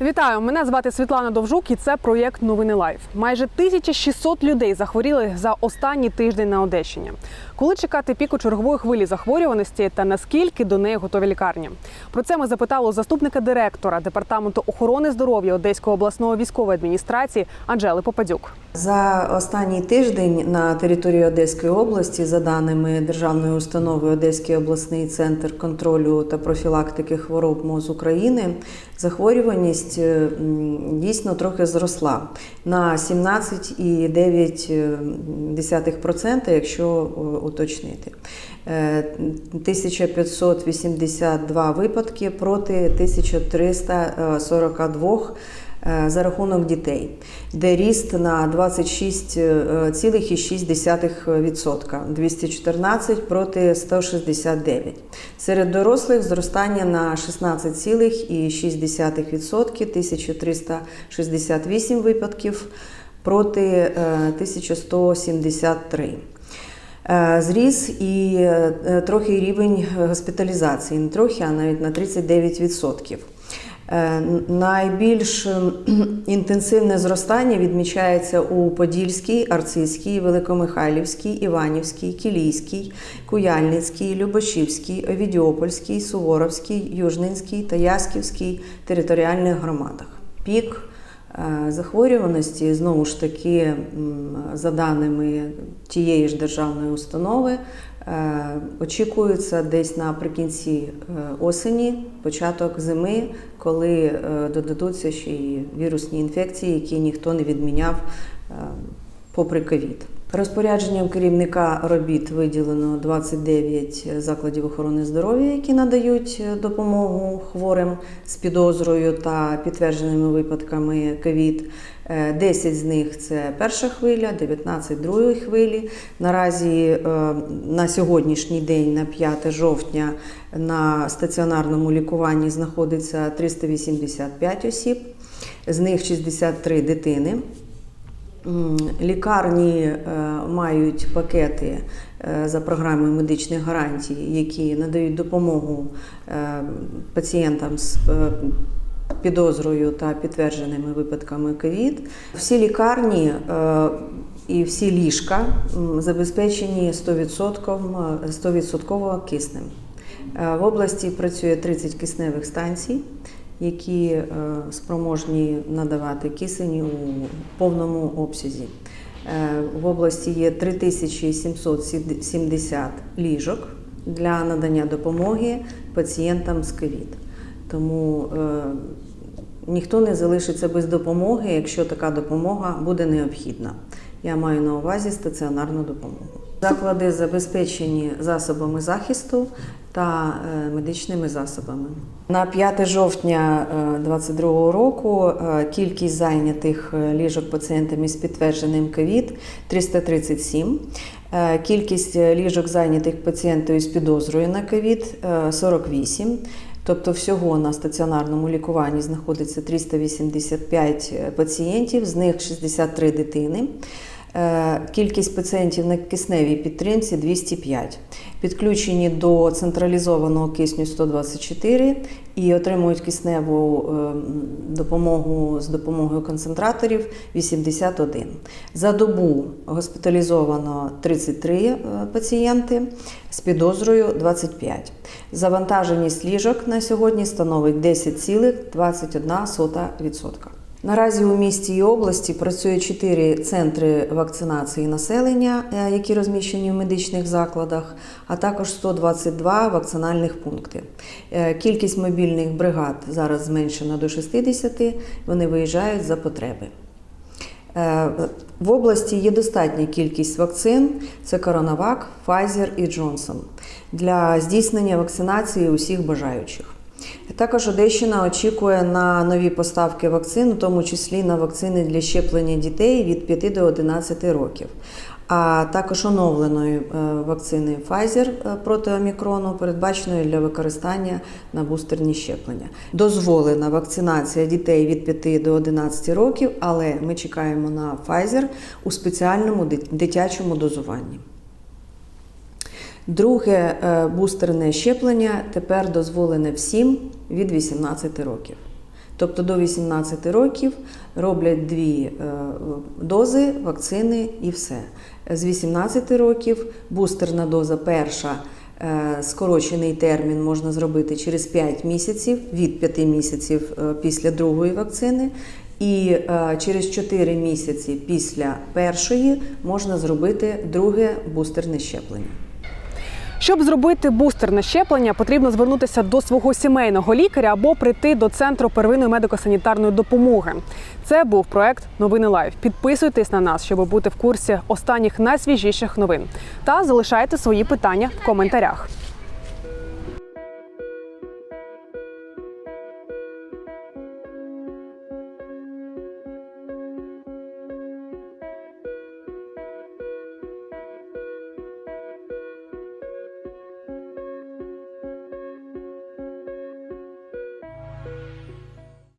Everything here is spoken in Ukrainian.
Вітаю! Мене звати Світлана Довжук, і це проєкт Новини Лайф. Майже 1600 людей захворіли за останній тиждень на Одещині. Коли чекати піку чергової хвилі захворюваності та наскільки до неї готові лікарні? Про це ми запитали заступника директора департаменту охорони здоров'я Одеської обласної військової адміністрації Анжели Попадюк. За останній тиждень на території Одеської області, за даними державної установи Одеський обласний центр контролю та профілактики хвороб МОЗ України, захворюваність е, дійсно трохи зросла на 17,9%, якщо е, уточнити. Е, 1582 випадки проти 1342 е, за рахунок дітей, де ріст на 26,6%, 214 проти 169. Серед дорослих зростання на 16,6%, 1368 випадків проти е, 1173. Е, Зріс і е, трохи рівень госпіталізації, не трохи, а навіть на 39%. Е, Найбільш ем, інтенсивне зростання відмічається у Подільській, Арцизькій, Великомихайлівській, Іванівській, Кілійській, Куяльницькій, Любашівській, Овідіопольській, Суворовській, Южнинській та Ясківській територіальних громадах. Пік е, захворюваності, знову ж таки, за даними тієї ж державної установи, очікується десь наприкінці е, осені, початок зими, коли е, додадуться ще й вірусні інфекції, які ніхто не відміняв е, попри ковід. Розпорядженням керівника робіт виділено 29 закладів охорони здоров'я, які надають допомогу хворим з підозрою та підтвердженими випадками ковід. Е, 10 з них це перша хвиля, 19 другої хвилі. Наразі е, на сьогоднішній день, на 5 жовтня, на стаціонарному лікуванні знаходиться 385 осіб, з них 63 дитини. Лікарні е, мають пакети е, за програмою медичних гарантій, які надають допомогу е, пацієнтам з підозрою та підтвердженими випадками ковід. Всі лікарні і всі ліжка забезпечені 100%, е, 100% киснем. В області працює 30 кисневих станцій, які е, спроможні надавати кисень у повному обсязі. Е, В області є 3770 ліжок для надання допомоги пацієнтам з ковід. Тому е, ніхто не залишиться без допомоги, якщо така допомога буде необхідна. Я маю на увазі стаціонарну допомогу. Заклади забезпечені засобами захисту та е, медичними засобами. На 5 жовтня 2022 року е, кількість зайнятих е, ліжок пацієнтами з підтвердженим ковід 337. Е, Кількість е, ліжок зайнятих пацієнтів з підозрою на ковід е, 48. Тобто всього на стаціонарному лікуванні знаходиться 385 пацієнтів, з них 63 дитини. Е, Кількість пацієнтів на кисневій підтримці 205. Підключені до централізованого кисню 124 і отримують кисневу е, допомогу з допомогою концентраторів 81. За добу госпіталізовано 33 е, пацієнти з підозрою 25. Завантаженість ліжок на сьогодні становить 10,21%. Наразі у місті і області працює 4 центри вакцинації населення, е, які розміщені в медичних закладах, а також 122 вакцинальних пункти. Е, Кількість мобільних бригад зараз зменшена до 60, вони виїжджають за потреби. Е, В області є достатня кількість вакцин: це Коронавак, Pfizer і Johnson для здійснення вакцинації усіх бажаючих. Також Одещина очікує на нові поставки вакцин, у тому числі на вакцини для щеплення дітей від 5 до 11 років. А також оновленої е, вакцини Pfizer е, проти омікрону, передбаченої для використання на бустерні щеплення. Дозволена вакцинація дітей від 5 до 11 років, але ми чекаємо на Pfizer у спеціальному дитячому дозуванні. Друге е, бустерне щеплення тепер дозволене всім від 18 років. Тобто до 18 років роблять дві е, дози вакцини і все. З 18 років бустерна доза перша. е, Скорочений термін можна зробити через 5 місяців, від 5 місяців після другої вакцини, і через 4 місяці після першої можна зробити друге бустерне щеплення. Щоб зробити бустерне щеплення, потрібно звернутися до свого сімейного лікаря або прийти до центру первинної медико-санітарної допомоги. Це був проект Новини Лайв. Підписуйтесь на нас, щоб бути в курсі останніх найсвіжіших новин. Та залишайте свої питання в коментарях.